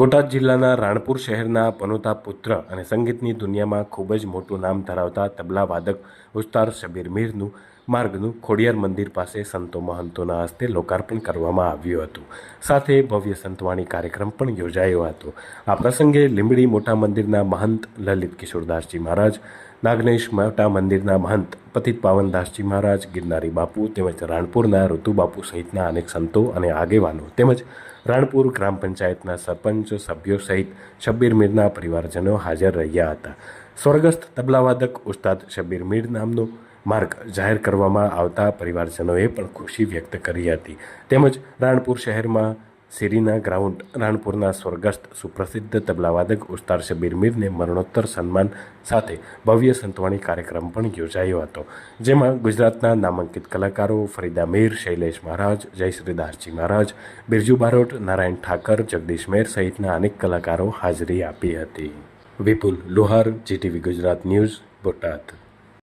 બોટાદ જિલ્લાના રાણપુર શહેરના પનોતા પુત્ર અને સંગીતની દુનિયામાં ખૂબ જ મોટું નામ ધરાવતા તબલા વાદક ઉસ્તાર શબીર મીરનું માર્ગનું ખોડિયાર મંદિર પાસે સંતો મહંતોના હસ્તે લોકાર્પણ કરવામાં આવ્યું હતું. સાથે ભવ્ય સંતવાણી કાર્યક્રમ પણ યોજાયો હતો. આ પ્રસંગે લીંબડી મોટા મંદિરના મહંત લલિત કિશોરદાસજી મહારાજ, નાગનેશ મોટા મંદિરના મહંત પતિત પાવનદાસજી મહારાજ, ગિરનારી બાપુ તેમજ રાણપુરના ઋતુ બાપુ સહિતના અનેક સંતો અને આગેવાનો તેમજ રાણપુર ગ્રામ પંચાયતના સરપંચ, સભ્યો સહિત શબ્બીર મીરના પરિવારજનો હાજર રહ્યા હતા. સ્વર્ગસ્થ તબલાવાદક ઉસ્તાદ શબ્બીર મીર નામનો માર્ગ જાહેર કરવામાં આવતા પરિવારજનોએ પણ ખુશી વ્યક્ત કરી હતી. તેમજ રાણપુર શહેરમાં સિરીના ગ્રાઉન્ડ, રાણપુરના સ્વર્ગસ્થ સુપ્રસિદ્ધ તબલાવાદક ઉસ્તાર શબીર મીરને મરણોત્તર સન્માન સાથે ભવ્ય સંતવાણી કાર્યક્રમ પણ યોજાયો હતો, જેમાં ગુજરાતના નામાંકિત કલાકારો ફરીદા મીર, શૈલેષ મહારાજ જયશ્રીદાસજી મહારાજ, બિરજુ બારોટ, નારાયણ ઠાકર, જગદીશ મેર સહિતના અનેક કલાકારો હાજરી આપી હતી. Vipul Luhar, GTV Gujarat news, Botad.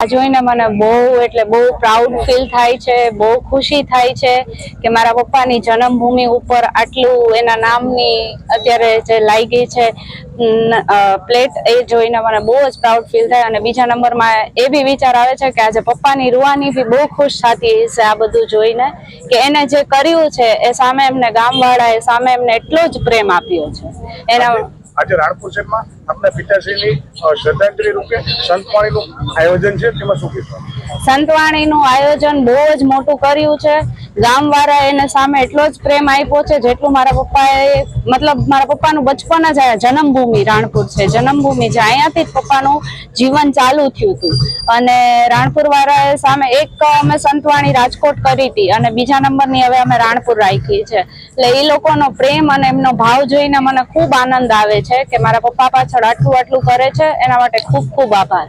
જોઈને મને બહુ એટલે બહુ પ્રાઉડ ફીલ થાય છે, બહુ ખુશી થાય છે કે મારા પપ્પાની જન્મભૂમિ ઉપર આટલું એના નામની અત્યારે જે લાગી છે પ્લેટ એ જોઈને મને બહુ જ પ્રાઉડ ફીલ થાય અને બીજા નંબરમાં એ બી વિચાર આવે છે કે આજે પપ્પાની રૂવાની બી બહુ ખુશ થતી હશે આ બધું જોઈને કે એને જે કર્યું છે એ સામે એમને ગામવાળાએ સામે એમને એટલો જ પ્રેમ આપ્યો છે. એના આજે રાણપુર શહેરમાં આપણા પિતાશ્રીની શ્રદ્ધાંજલિ રૂપે સંતવાણીનું આયોજન છે. તેમાં શું કહેશો? સંતવાણીનું આયોજન બહુ જ મોટું કર્યું છે. ગામવાળા એને સામે એટલો જ પ્રેમ આપ્યો છે જેટલું મારા પપ્પાએ, મતલબ મારા પપ્પાનું બચપન જ જન્મભૂમિ રાણપુર છે. જન્મભૂમિ છે. અહીંયાથી જ પપ્પાનું જીવન ચાલુ થયું હતું. અને રાણપુર વાળાએ સામે એક અમે સંતવાણી રાજકોટ કરી હતી અને બીજા નંબરની હવે અમે રાણપુર રાખી છે એટલે એ લોકોનો પ્રેમ અને એમનો ભાવ જોઈને મને ખૂબ આનંદ આવે છે કે મારા પપ્પા પાછળ આટલું આટલું કરે છે. એના માટે ખૂબ ખૂબ આભાર.